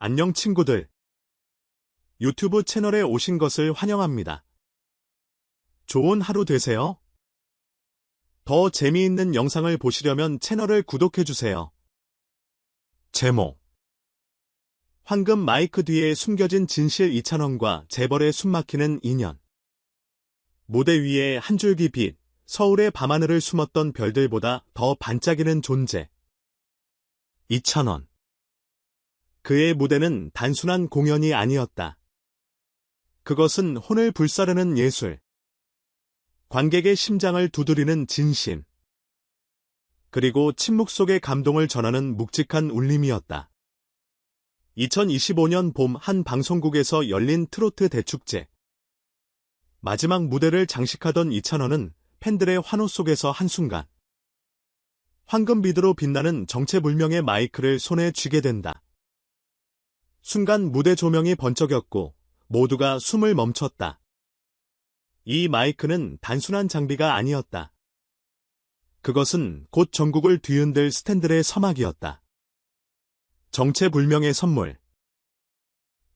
안녕 친구들. 유튜브 채널에 오신 것을 환영합니다. 좋은 하루 되세요. 더 재미있는 영상을 보시려면 채널을 구독해주세요. 제목 황금 마이크 뒤에 숨겨진 진실 이찬원과 재벌의 숨막히는 인연 무대 위에 한 줄기 빛, 서울의 밤하늘을 숨었던 별들보다 더 반짝이는 존재. 이찬원 그의 무대는 단순한 공연이 아니었다. 그것은 혼을 불사르는 예술. 관객의 심장을 두드리는 진심. 그리고 침묵 속의 감동을 전하는 묵직한 울림이었다. 2025년 봄 한 방송국에서 열린 트로트 대축제. 마지막 무대를 장식하던 이찬원은 팬들의 환호 속에서 한순간 황금 비드로 빛나는 정체불명의 마이크를 손에 쥐게 된다. 순간 무대 조명이 번쩍였고 모두가 숨을 멈췄다. 이 마이크는 단순한 장비가 아니었다. 그것은 곧 전국을 뒤흔들 스탠들의 서막이었다. 정체불명의 선물.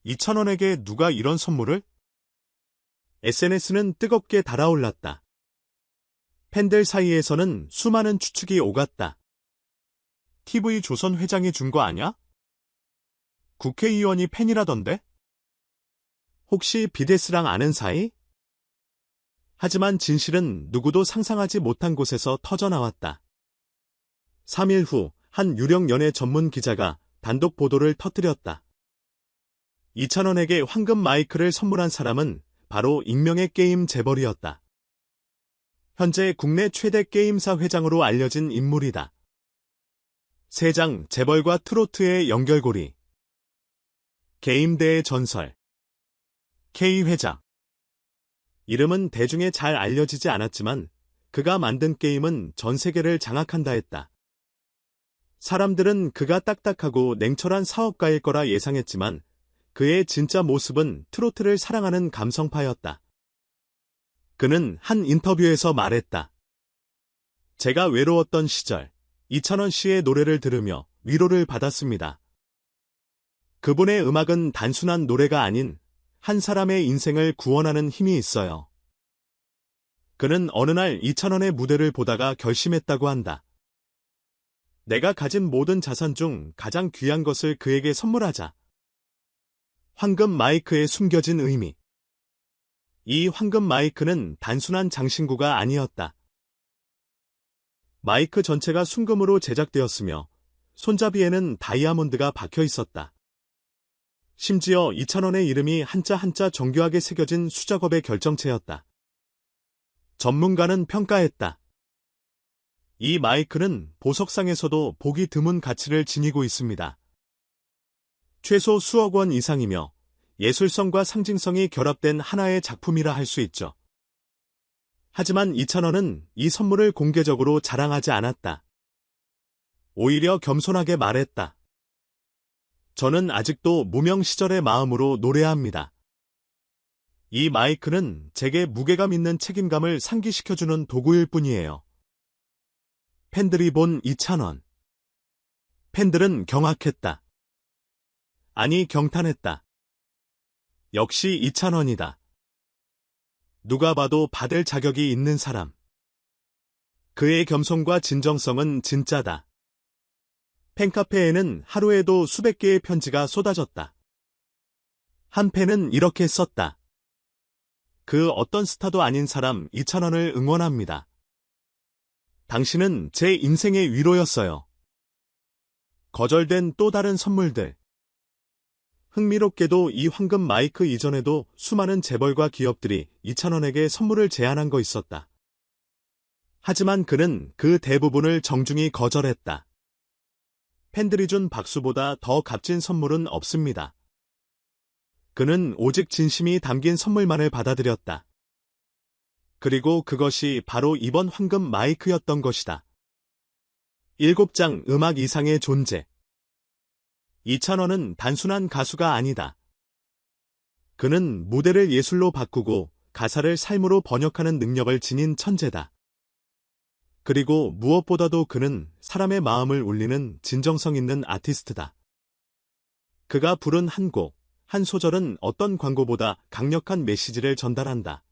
이천원에게 누가 이런 선물을? SNS는 뜨겁게 달아올랐다. 팬들 사이에서는 수많은 추측이 오갔다. TV 조선 회장이 준 거 아냐? 국회의원이 팬이라던데? 혹시 비데스랑 아는 사이? 하지만 진실은 누구도 상상하지 못한 곳에서 터져나왔다. 3일 후 한 유령 연예 전문 기자가 단독 보도를 터뜨렸다. 이찬원에게 황금 마이크를 선물한 사람은 바로 익명의 게임 재벌이었다. 현재 국내 최대 게임사 회장으로 알려진 인물이다. 세장 재벌과 트로트의 연결고리 게임대의 전설 K 회장 이름은 대중에 잘 알려지지 않았지만 그가 만든 게임은 전 세계를 장악한다 했다. 사람들은 그가 딱딱하고 냉철한 사업가일 거라 예상했지만 그의 진짜 모습은 트로트를 사랑하는 감성파였다. 그는 한 인터뷰에서 말했다. 제가 외로웠던 시절 이찬원 씨의 노래를 들으며 위로를 받았습니다. 그분의 음악은 단순한 노래가 아닌 한 사람의 인생을 구원하는 힘이 있어요. 그는 어느 날 이찬원의 무대를 보다가 결심했다고 한다. 내가 가진 모든 자산 중 가장 귀한 것을 그에게 선물하자. 황금 마이크에 숨겨진 의미. 이 황금 마이크는 단순한 장신구가 아니었다. 마이크 전체가 순금으로 제작되었으며 손잡이에는 다이아몬드가 박혀 있었다. 심지어 이찬원의 이름이 한자 한자 정교하게 새겨진 수작업의 결정체였다. 전문가는 평가했다. 이 마이크는 보석상에서도 보기 드문 가치를 지니고 있습니다. 최소 수억 원 이상이며 예술성과 상징성이 결합된 하나의 작품이라 할 수 있죠. 하지만 이찬원은 이 선물을 공개적으로 자랑하지 않았다. 오히려 겸손하게 말했다. 저는 아직도 무명 시절의 마음으로 노래합니다. 이 마이크는 제게 무게감 있는 책임감을 상기시켜주는 도구일 뿐이에요. 팬들이 본 이찬원. 팬들은 경악했다. 아니 경탄했다. 역시 이찬원이다. 누가 봐도 받을 자격이 있는 사람. 그의 겸손과 진정성은 진짜다. 팬카페에는 하루에도 수백 개의 편지가 쏟아졌다. 한 팬은 이렇게 썼다. 그 어떤 스타도 아닌 사람 2천원을 응원합니다. 당신은 제 인생의 위로였어요. 거절된 또 다른 선물들. 흥미롭게도 이 황금 마이크 이전에도 수많은 재벌과 기업들이 2천원에게 선물을 제안한 거 있었다. 하지만 그는 그 대부분을 정중히 거절했다. 팬들이 준 박수보다 더 값진 선물은 없습니다. 그는 오직 진심이 담긴 선물만을 받아들였다. 그리고 그것이 바로 이번 황금 마이크였던 것이다. 일곱 장 음악 이상의 존재. 이찬원은 단순한 가수가 아니다. 그는 무대를 예술로 바꾸고 가사를 삶으로 번역하는 능력을 지닌 천재다. 그리고 무엇보다도 그는 사람의 마음을 울리는 진정성 있는 아티스트다. 그가 부른 한 곡, 한 소절은 어떤 광고보다 강력한 메시지를 전달한다.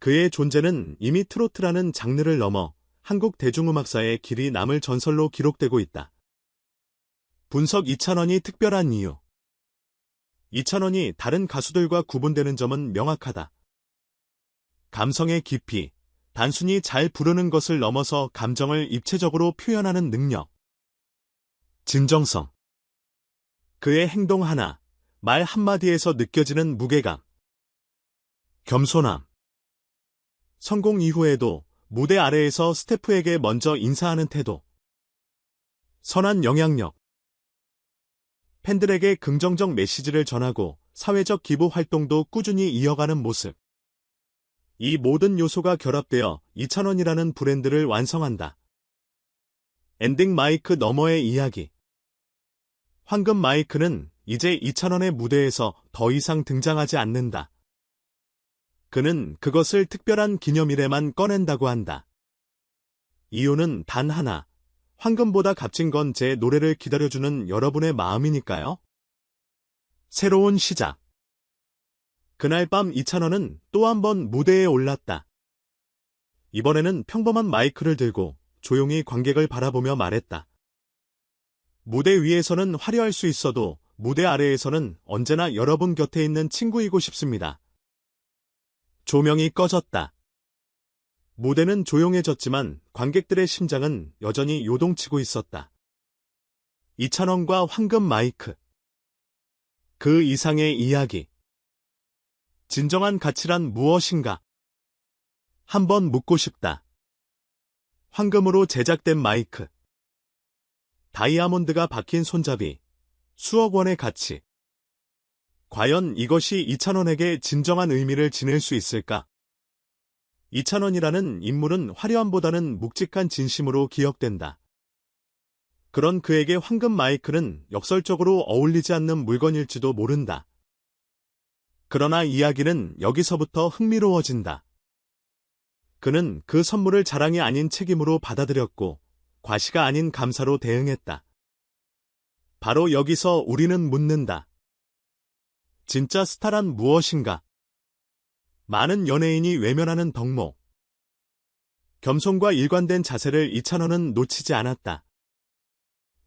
그의 존재는 이미 트로트라는 장르를 넘어 한국 대중음악사의 길이 남을 전설로 기록되고 있다. 분석 2,000원이 특별한 이유 2,000원이 다른 가수들과 구분되는 점은 명확하다. 감성의 깊이, 단순히 잘 부르는 것을 넘어서 감정을 입체적으로 표현하는 능력. 진정성. 그의 행동 하나, 말 한마디에서 느껴지는 무게감. 겸손함. 성공 이후에도 무대 아래에서 스태프에게 먼저 인사하는 태도. 선한 영향력. 팬들에게 긍정적 메시지를 전하고 사회적 기부 활동도 꾸준히 이어가는 모습. 이 모든 요소가 결합되어 2,000원이라는 브랜드를 완성한다. 엔딩 마이크 너머의 이야기. 황금 마이크는 이제 2,000원의 무대에서 더 이상 등장하지 않는다. 그는 그것을 특별한 기념일에만 꺼낸다고 한다. 이유는 단 하나. 황금보다 값진 건 제 노래를 기다려주는 여러분의 마음이니까요. 새로운 시작. 그날 밤 이찬원은 또 한 번 무대에 올랐다. 이번에는 평범한 마이크를 들고 조용히 관객을 바라보며 말했다. 무대 위에서는 화려할 수 있어도 무대 아래에서는 언제나 여러분 곁에 있는 친구이고 싶습니다. 조명이 꺼졌다. 무대는 조용해졌지만 관객들의 심장은 여전히 요동치고 있었다. 이찬원과 황금 마이크. 그 이상의 이야기. 진정한 가치란 무엇인가? 한번 묻고 싶다. 황금으로 제작된 마이크. 다이아몬드가 박힌 손잡이. 수억 원의 가치. 과연 이것이 이찬원에게 진정한 의미를 지닐 수 있을까? 이찬원이라는 인물은 화려함보다는 묵직한 진심으로 기억된다. 그런 그에게 황금 마이크는 역설적으로 어울리지 않는 물건일지도 모른다. 그러나 이야기는 여기서부터 흥미로워진다. 그는 그 선물을 자랑이 아닌 책임으로 받아들였고 과시가 아닌 감사로 대응했다. 바로 여기서 우리는 묻는다. 진짜 스타란 무엇인가? 많은 연예인이 외면하는 덕목. 겸손과 일관된 자세를 이찬원은 놓치지 않았다.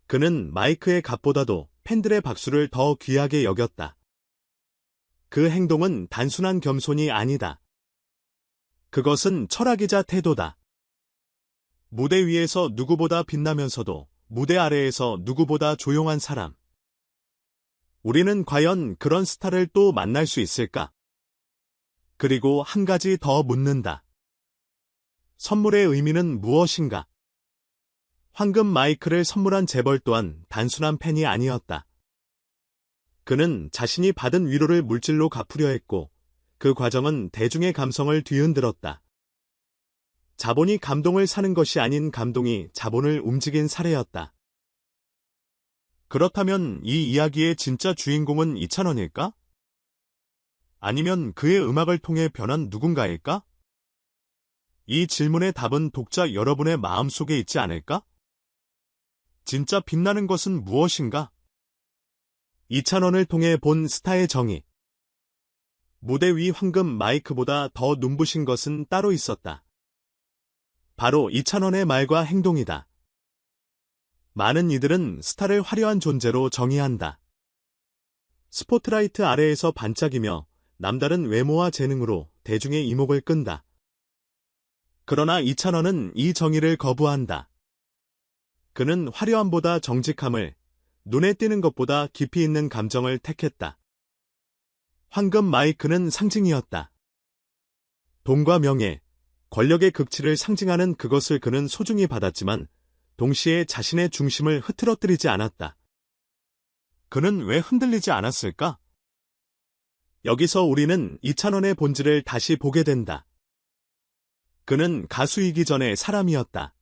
그는 마이크의 값보다도 팬들의 박수를 더 귀하게 여겼다. 그 행동은 단순한 겸손이 아니다. 그것은 철학이자 태도다. 무대 위에서 누구보다 빛나면서도 무대 아래에서 누구보다 조용한 사람. 우리는 과연 그런 스타를 또 만날 수 있을까? 그리고 한 가지 더 묻는다. 선물의 의미는 무엇인가? 황금 마이크를 선물한 재벌 또한 단순한 팬이 아니었다. 그는 자신이 받은 위로를 물질로 갚으려 했고 그 과정은 대중의 감성을 뒤흔들었다. 자본이 감동을 사는 것이 아닌 감동이 자본을 움직인 사례였다. 그렇다면 이 이야기의 진짜 주인공은 이찬원일까? 아니면 그의 음악을 통해 변한 누군가일까? 이 질문의 답은 독자 여러분의 마음속에 있지 않을까? 진짜 빛나는 것은 무엇인가? 2,000원을 통해 본 스타의 정의. 무대 위 황금 마이크보다 더 눈부신 것은 따로 있었다. 바로 2,000원의 말과 행동이다. 많은 이들은 스타를 화려한 존재로 정의한다. 스포트라이트 아래에서 반짝이며 남다른 외모와 재능으로 대중의 이목을 끈다. 그러나 2,000원은 이 정의를 거부한다. 그는 화려함보다 정직함을, 눈에 띄는 것보다 깊이 있는 감정을 택했다. 황금 마이크는 상징이었다. 돈과 명예, 권력의 극치를 상징하는 그것을 그는 소중히 받았지만 동시에 자신의 중심을 흐트러뜨리지 않았다. 그는 왜 흔들리지 않았을까? 여기서 우리는 이찬원의 본질을 다시 보게 된다. 그는 가수이기 전에 사람이었다.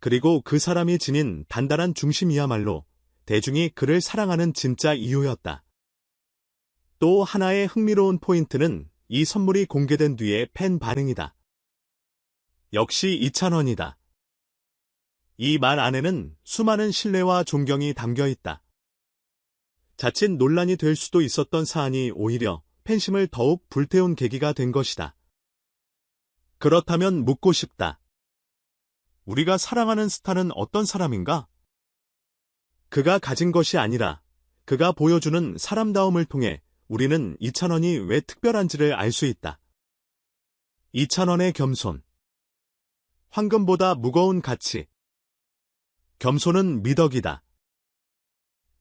그리고 그 사람이 지닌 단단한 중심이야말로 대중이 그를 사랑하는 진짜 이유였다. 또 하나의 흥미로운 포인트는 이 선물이 공개된 뒤의 팬 반응이다. 역시 이찬원이다. 이 말 안에는 수많은 신뢰와 존경이 담겨 있다. 자칫 논란이 될 수도 있었던 사안이 오히려 팬심을 더욱 불태운 계기가 된 것이다. 그렇다면 묻고 싶다. 우리가 사랑하는 스타는 어떤 사람인가? 그가 가진 것이 아니라 그가 보여주는 사람다움을 통해 우리는 이찬원이 왜 특별한지를 알 수 있다. 이찬원의 겸손. 황금보다 무거운 가치. 겸손은 미덕이다.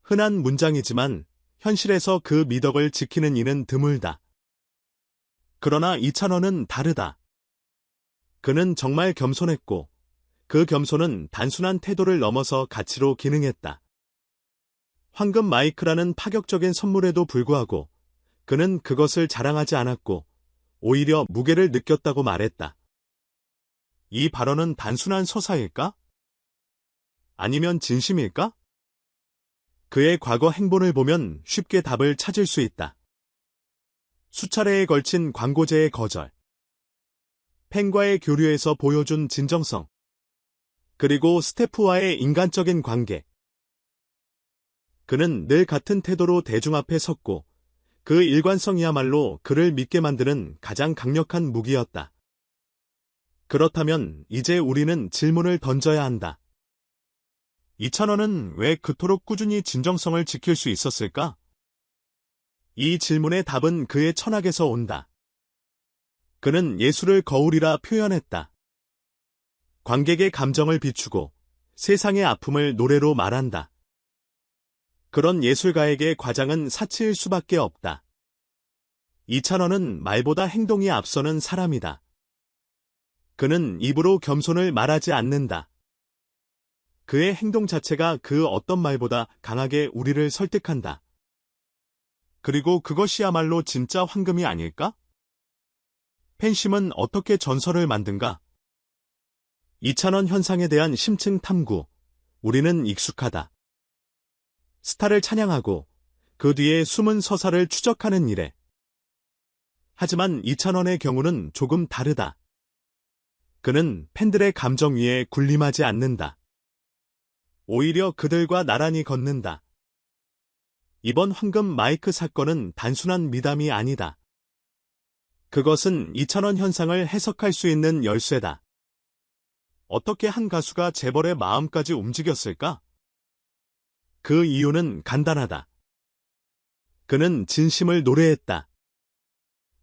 흔한 문장이지만 현실에서 그 미덕을 지키는 이는 드물다. 그러나 이찬원은 다르다. 그는 정말 겸손했고 그 겸손은 단순한 태도를 넘어서 가치로 기능했다. 황금 마이크라는 파격적인 선물에도 불구하고 그는 그것을 자랑하지 않았고 오히려 무게를 느꼈다고 말했다. 이 발언은 단순한 서사일까? 아니면 진심일까? 그의 과거 행본을 보면 쉽게 답을 찾을 수 있다. 수차례에 걸친 광고제의 거절. 팬과의 교류에서 보여준 진정성. 그리고 스태프와의 인간적인 관계. 그는 늘 같은 태도로 대중 앞에 섰고 그 일관성이야말로 그를 믿게 만드는 가장 강력한 무기였다. 그렇다면 이제 우리는 질문을 던져야 한다. 이찬원은 왜 그토록 꾸준히 진정성을 지킬 수 있었을까? 이 질문의 답은 그의 철학에서 온다. 그는 예술을 거울이라 표현했다. 관객의 감정을 비추고 세상의 아픔을 노래로 말한다. 그런 예술가에게 과장은 사치일 수밖에 없다. 이찬원은 말보다 행동이 앞서는 사람이다. 그는 입으로 겸손을 말하지 않는다. 그의 행동 자체가 그 어떤 말보다 강하게 우리를 설득한다. 그리고 그것이야말로 진짜 황금이 아닐까? 팬심은 어떻게 전설을 만든가? 이찬원 현상에 대한 심층 탐구. 우리는 익숙하다. 스타를 찬양하고 그 뒤에 숨은 서사를 추적하는 일에. 하지만 이찬원의 경우는 조금 다르다. 그는 팬들의 감정 위에 군림하지 않는다. 오히려 그들과 나란히 걷는다. 이번 황금 마이크 사건은 단순한 미담이 아니다. 그것은 이찬원 현상을 해석할 수 있는 열쇠다. 어떻게 한 가수가 재벌의 마음까지 움직였을까? 그 이유는 간단하다. 그는 진심을 노래했다.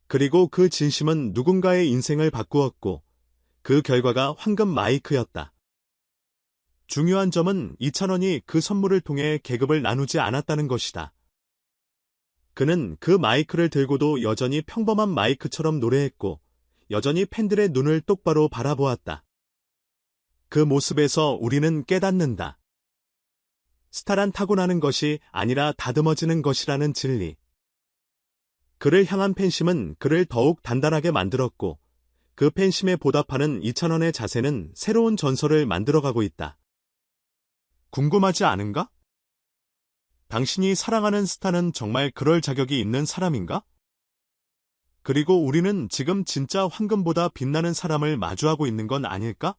그리고 그 진심은 누군가의 인생을 바꾸었고, 그 결과가 황금 마이크였다. 중요한 점은 이찬원이 그 선물을 통해 계급을 나누지 않았다는 것이다. 그는 그 마이크를 들고도 여전히 평범한 마이크처럼 노래했고, 여전히 팬들의 눈을 똑바로 바라보았다. 그 모습에서 우리는 깨닫는다. 스타란 타고나는 것이 아니라 다듬어지는 것이라는 진리. 그를 향한 팬심은 그를 더욱 단단하게 만들었고, 그 팬심에 보답하는 이찬원의 자세는 새로운 전설을 만들어가고 있다. 궁금하지 않은가? 당신이 사랑하는 스타는 정말 그럴 자격이 있는 사람인가? 그리고 우리는 지금 진짜 황금보다 빛나는 사람을 마주하고 있는 건 아닐까?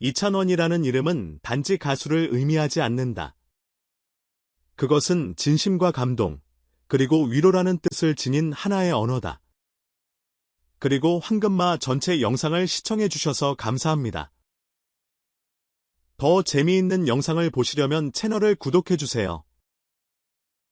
이찬원이라는 이름은 단지 가수를 의미하지 않는다. 그것은 진심과 감동, 그리고 위로라는 뜻을 지닌 하나의 언어다. 그리고 황금마 전체 영상을 시청해 주셔서 감사합니다. 더 재미있는 영상을 보시려면 채널을 구독해 주세요.